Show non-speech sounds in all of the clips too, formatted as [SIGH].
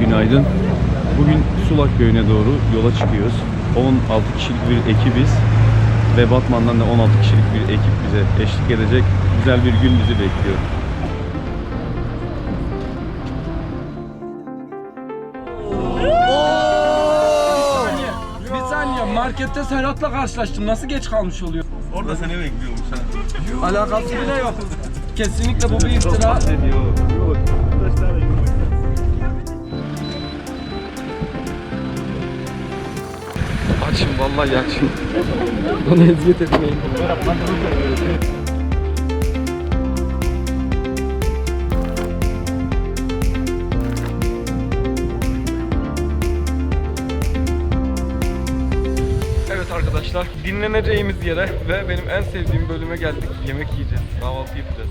günaydın. Bugün Sulak Köyü'ne doğru yola çıkıyoruz. 16 kişilik bir ekibiz ve Batman'dan da 16 kişilik bir ekip bize eşlik edecek. Güzel bir gün bizi bekliyor. Bir saniye markette Serhat'la karşılaştım. Nasıl geç kalmış oluyor? Orada seni bekliyormuş ha. Alakası bile yok. Kesinlikle bu bir iftira. Açım vallahi açım. [LAUGHS] Bana eziyet etmeyin. Evet arkadaşlar dinleneceğimiz yere ve benim en sevdiğim bölüme geldik. Yemek yiyeceğiz. Kahvaltı yapacağız.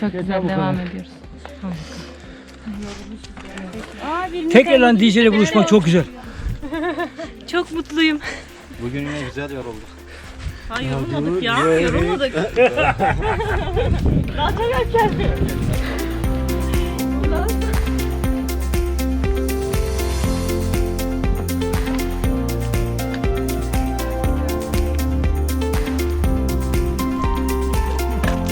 Çok güzel devam ediyoruz. Tekrardan DJ ile buluşmak çok güzel. [LAUGHS] Çok mutluyum. Bugün yine güzel yorulduk. Ay yorulmadık ya. Yorulmadık. [LAUGHS] Daha çok erkendi.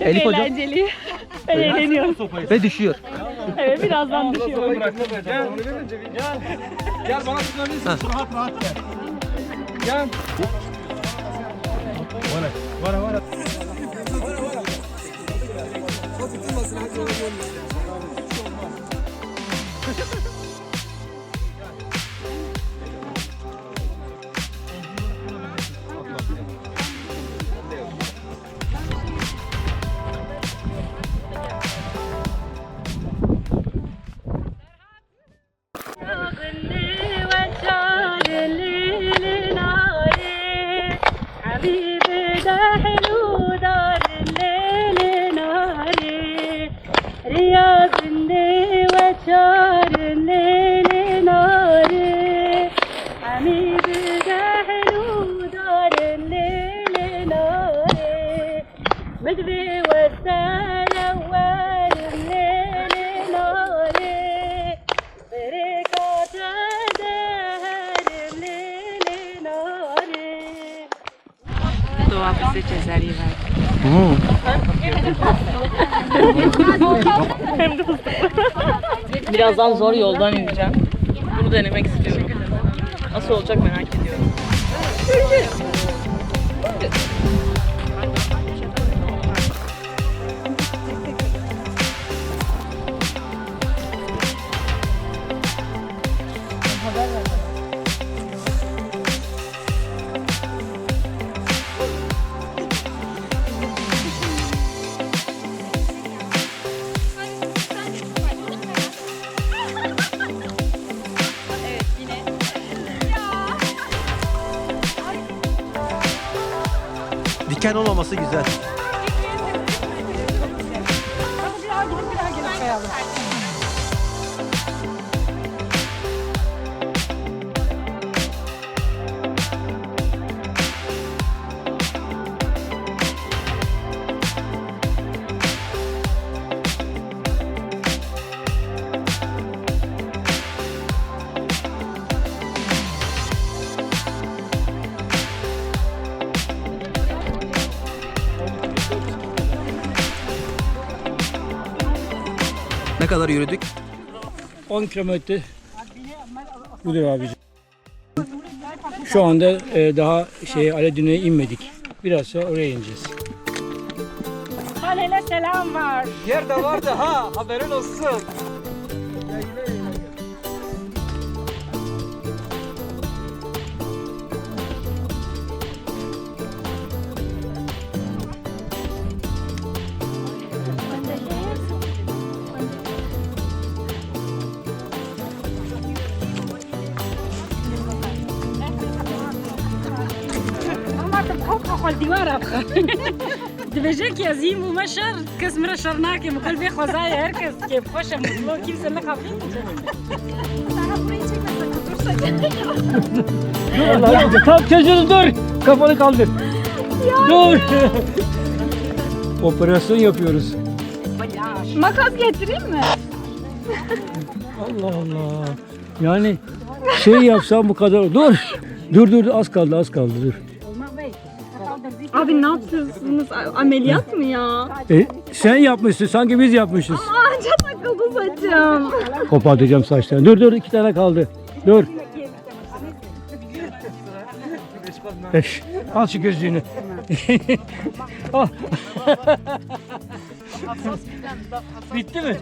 Çok Elif hocam. eğlenceli. Ben eğleniyorum. Ve düşüyor. Evet birazdan düşüyorum. Gel. Gel. Gel bana tutabilirsin. Rahat rahat gel. Gel. Vara vara vara. Vara vara. Birazdan zor yoldan ineceğim. Bunu denemek istiyorum. Nasıl olacak merak ediyorum. Diken olmaması güzel. Ne kadar yürüdük? 10 kilometre budur abicim. Şu anda e, daha şey Aledin'e inmedik. Biraz sonra oraya ineceğiz. Halele selam var. Yerde vardı ha haberin olsun. اما تبقوا خال دیوار ابخه دبجه که عظیم و مشر کس مرا شر نکه مکل بی خوزای هر کس که خوش مطلو kimse ne kapıyor Dur, tam çocuğum dur. Kafanı kaldır. Dur. Operasyon yapıyoruz. Makas getireyim mi? Allah Allah. Yani şey yapsam bu kadar. Dur. Dur dur az kaldı az kaldı dur. Abi ne yapıyorsunuz? Ameliyat mı ya? E, sen yapmışsın sanki biz yapmışız. Anca takıldı saçım. Kopartacağım saçlarını. Dur dur iki tane kaldı. Dur. Eş, al şu gözlüğünü. [LAUGHS] al. [LAUGHS] Bitti mi?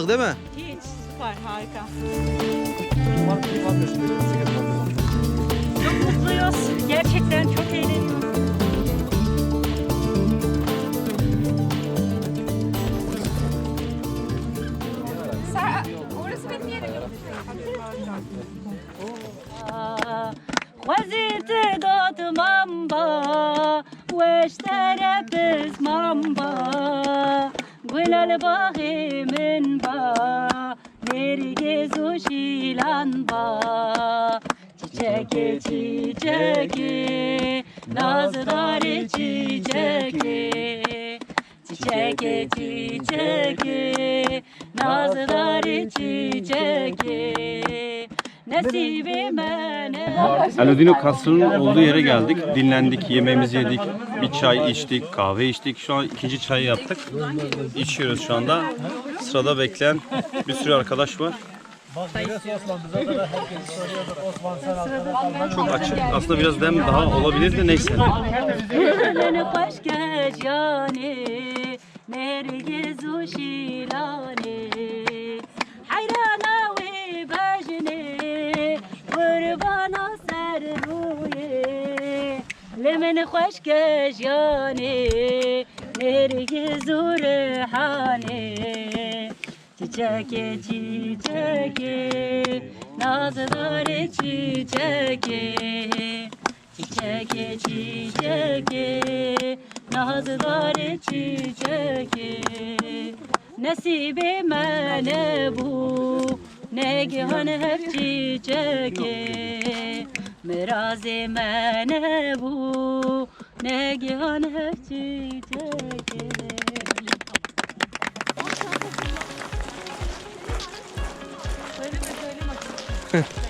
Hiç yorulmadık değil mi? Hiç süper harika. Mutluyuz. Gerçekten çok eğleniyoruz. خزيت دوت مامبا واشترى بز مامبا Wilal bahi men ba Nergiz uşilan ba. Çiçeki çiçeki Nazları çiçeki. Çiçeki çiçeki Nazları çiçeki nasibime Aladino Kasrı'nın olduğu yere geldik. Dinlendik, yemeğimizi yedik, bir çay içtik, kahve içtik. Şu an ikinci çayı yaptık. İçiyoruz şu anda. Sırada bekleyen bir sürü arkadaş var. Çok açık. Aslında biraz dem daha olabilir de neyse. قربانا سرروي لمن خشكش ياني نرجز وريحاني Çiçeki çiçeki nazları çiçeki Çiçeki çiçeki nazları çiçeki Nasibime ne bu نگهان هفچی چکه مرازی منه بو نگهان هفچی چکه Heh.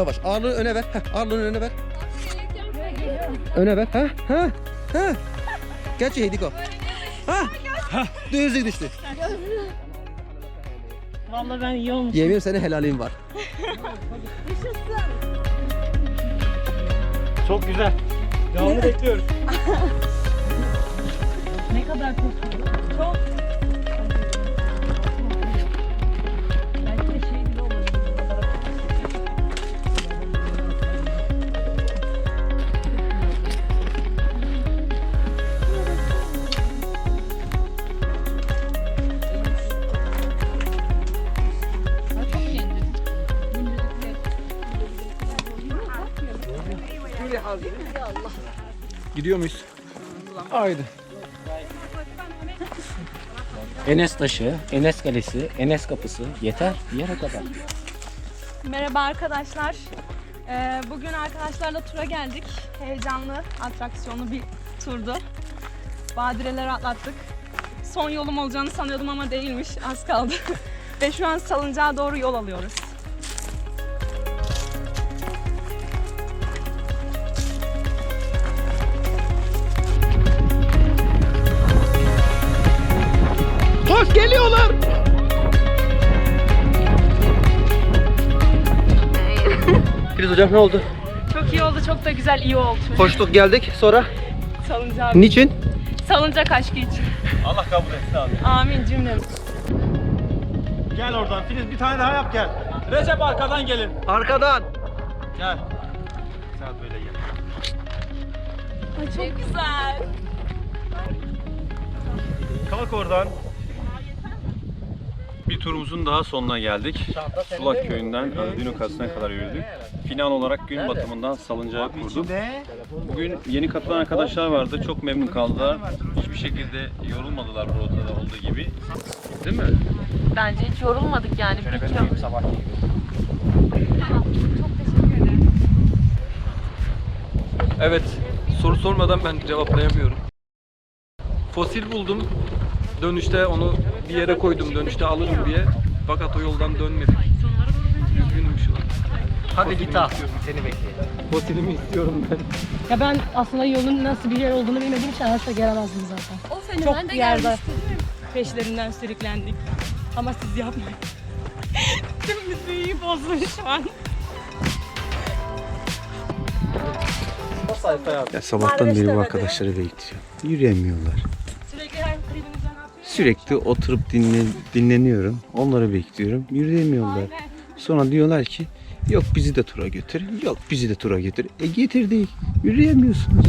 Yavaş. Ağırlığı öne ver. Heh, ağırlığını öne ver. Öne ver. Ha? Ha? Ha? Gerçi Hediko. Ha? Ha? Düzlük düştü. Vallahi ben iyi olmuş. Yemin senin helalin var. Çok güzel. Devamını bekliyoruz. [LAUGHS] Ne kadar çok. Gidiyor muyuz? Haydi. Enes Taşı, Enes Kalesi, Enes Kapısı yeter bir yere kadar. Merhaba arkadaşlar. Ee, bugün arkadaşlarla tura geldik. Heyecanlı, atraksiyonlu bir turdu. Badireler atlattık. Son yolum olacağını sanıyordum ama değilmiş. Az kaldı. [LAUGHS] Ve şu an salıncağa doğru yol alıyoruz. Filiz hocam ne oldu? Çok iyi oldu, çok da güzel, iyi oldu. Koştuk geldik sonra. Salıncağa. Niçin? Salıncak aşkı için. Allah kabul etsin abi. Amin cümlemiz. Gel oradan Filiz bir tane daha yap gel. Recep arkadan gelin. Arkadan. Gel. Saat böyle gel. Ay, çok güzel. Kalk oradan. Bir turumuzun daha sonuna geldik. Sulak köyünden Aladino Kası'na kadar yürüdük. Final olarak gün batımından salıncağı kurduk. Bugün yeni katılan arkadaşlar vardı. Çok memnun kaldılar. Hiçbir şekilde yorulmadılar bu rotada olduğu gibi. Değil mi? Bence hiç yorulmadık yani. Bir kilo. Evet. Soru sormadan ben cevaplayamıyorum. Fosil buldum. Dönüşte onu bir yere koydum. Dönüşte alırım diye. Fakat o yoldan dönmedik. Üzgünüm şu an. Hadi git al. Seni bekleyelim. Fosilimi istiyorum ben. Ya ben aslında yolun nasıl bir yer olduğunu bilmediğim için hayatta gelemezdim zaten. O fenomen Çok de yerde gelmişti. peşlerinden sürüklendik. Ama siz yapmayın. [LAUGHS] Tüm müziği bozdun şu an. Ya sabahtan beri bu arkadaşları bekliyorum. Yürüyemiyorlar. Sürekli oturup dinle, dinleniyorum. Onları bekliyorum. Yürüyemiyorlar. Sonra diyorlar ki yok bizi de tura götür. Yok bizi de tura götür. E getirdik. Yürüyemiyorsunuz.